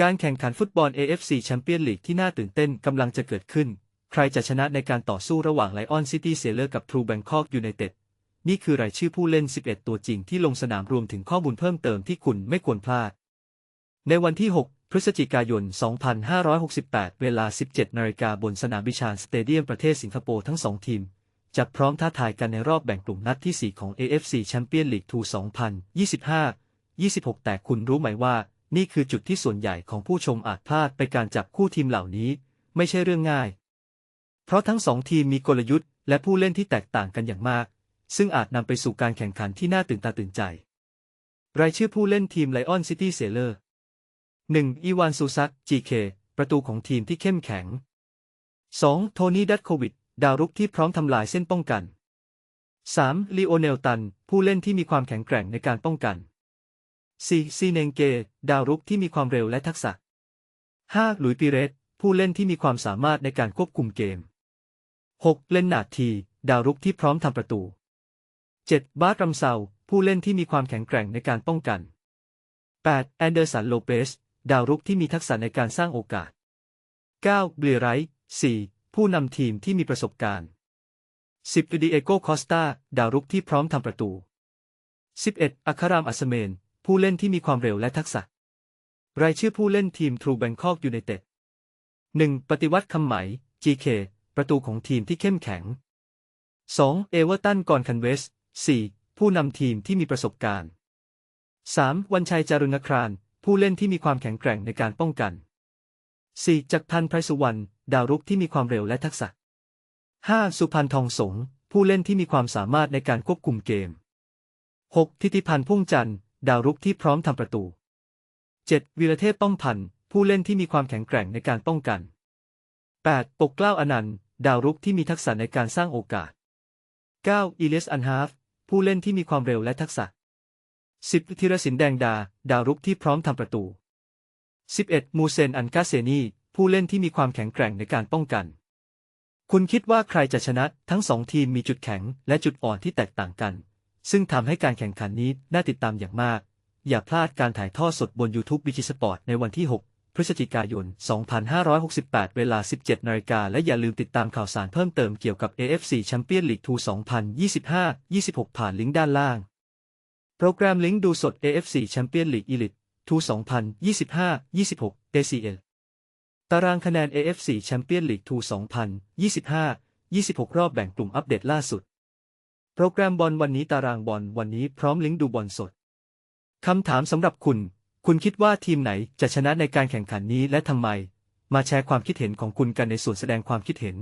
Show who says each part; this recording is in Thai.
Speaker 1: การแข่งขันฟุตบอล AFC แชมเปี้ยนลีกที่น่าตื่นเต้นกำลังจะเกิดขึ้น ใครจะชนะในการต่อสู้ระหว่างไลออนซิตี้เซเลอร์กับทรูแบงคอกยูไนเต็ด นี่คือรายชื่อผู้เล่น 11 ตัวจริงที่ลงสนามรวมถึงข้อมูลเพิ่มเติมที่คุณไม่ควรพลาด ในวันที่ 6 พฤศจิกายน 2568 เวลา 17 นาฬิกาบนสนามบิชานสเตเดียมประเทศสิงคโปร์ทั้งสองทีมจะพร้อมท้าทายกันในรอบแบ่งกลุ่มนัดที่ 4 ของ AFC Champions League 2 2025-26 แต่คุณรู้ไหมว่า นี่คือจุดที่ส่วนใหญ่ของผู้ชมอาจพลาดไปการจับคู่ทีมเหล่านี้ ไม่ใช่เรื่องง่าย เพราะทั้งสองทีมมีกลยุทธ์และผู้เล่นที่แตกต่างกันอย่างมาก ซึ่งอาจนำไปสู่การแข่งขันที่น่าตื่นตาตื่นใจ รายชื่อผู้เล่นทีมไลออนซิตี้เซเลอร์ 1. อีวานซูซัก GK ประตูของทีมที่เข้มแข็ง 2. โทนี่ดัตโควิด ดาวรุกที่พร้อมทำลายเส้นป้องกัน 3. ลีโอเนลตัน ผู้เล่นที่มีความแข็งแกร่งในการป้องกัน 4. ซีเนงเก ดาวรุกที่มีความเร็วและทักษะ 5. หลุยปิเรส ผู้เล่นที่มีความสามารถในการควบคุมเกม 6. เลนนาที ดาวรุกที่พร้อมทำประตู 7. บาร์รัมเซา ผู้เล่นที่มีความแข็งแกร่งในการป้องกัน 8. แอนเดอร์สันโลเปส ดาวรุกที่มีทักษะในการสร้างโอกาส 9. เบลีไรท์ 4. ผู้นำทีมที่มีประสบการณ์ 10. ดิเอโกคอสตา ดาวรุกที่พร้อมทำประตู 11. อัคารามอัสเมน ผู้เล่นที่มีความเร็วและทักษะ รายชื่อผู้เล่นทีมทรูแบงคอกยูไนเต็ด 1. ปฏิวัติคำไหม GK ประตูของทีมที่เข้มแข็ง 2. เอเวอร์ตันกอนคันเวส 4. ผู้นำทีมที่มีประสบการณ์ 3. วันชัยจารุณคราน ผู้เล่นที่มีความแข็งแกร่งในการป้องกัน 4. จักรพันธ์ไพรสุวรรณดาวรุกที่มีความเร็วและทักษะ 5. สุพันธ์ทองสง ผู้เล่นที่มีความสามารถในการควบคุมเกม 6. ทิติพันธ์พุ่งจันทร์ ดาวรุกที่พร้อมทำประตู 7. วีรเทพป้อมพันธ์ผู้เล่นที่มีความแข็งแกร่งในการป้องกัน 8. ปกเกล้าอนันต์ ดาวรุกที่มีทักษะในการสร้างโอกาส 9. อีเลสอันฮาฟผู้เล่นที่มีความเร็วและทักษะ 10. ธีรศินแดงดา ดาวรุกที่พร้อมทำประตู 11. มูเซนอันกาเซนีผู้เล่นที่มีความแข็งแกร่งในการป้องกัน คุณคิดว่าใครจะชนะ ทั้งสองทีมมีจุดแข็งและจุดอ่อนที่แตกต่างกัน ซึ่งทำให้การแข่งขันนี้น่าติดตามอย่างมาก อย่าพลาดการถ่ายทอดสดบน YouTube บิจิสปอร์ตในวันที่ 6 พฤศจิกายน 2568 เวลา 17 นาฬิกา และอย่าลืมติดตามข่าวสารเพิ่มเติมเกี่ยวกับ AFC Champions League 2 2025-26 ผ่านลิงก์ด้านล่าง โปรแกรมลิงก์ดูสด AFC Champions League Elite 2 2025-26 ACL ตารางคะแนน AFC Champions League 2 2025-26 รอบแบ่งกลุ่มอัปเดตล่าสุด โปรแกรมบอลวันนี้ตารางบอลวันนี้พร้อมลิงก์ดูบอลสด คำถามสำหรับคุณ คุณคิดว่าทีมไหนจะชนะในการแข่งขันนี้และทำไม มาแชร์ความคิดเห็นของคุณกันในส่วนแสดงความคิดเห็น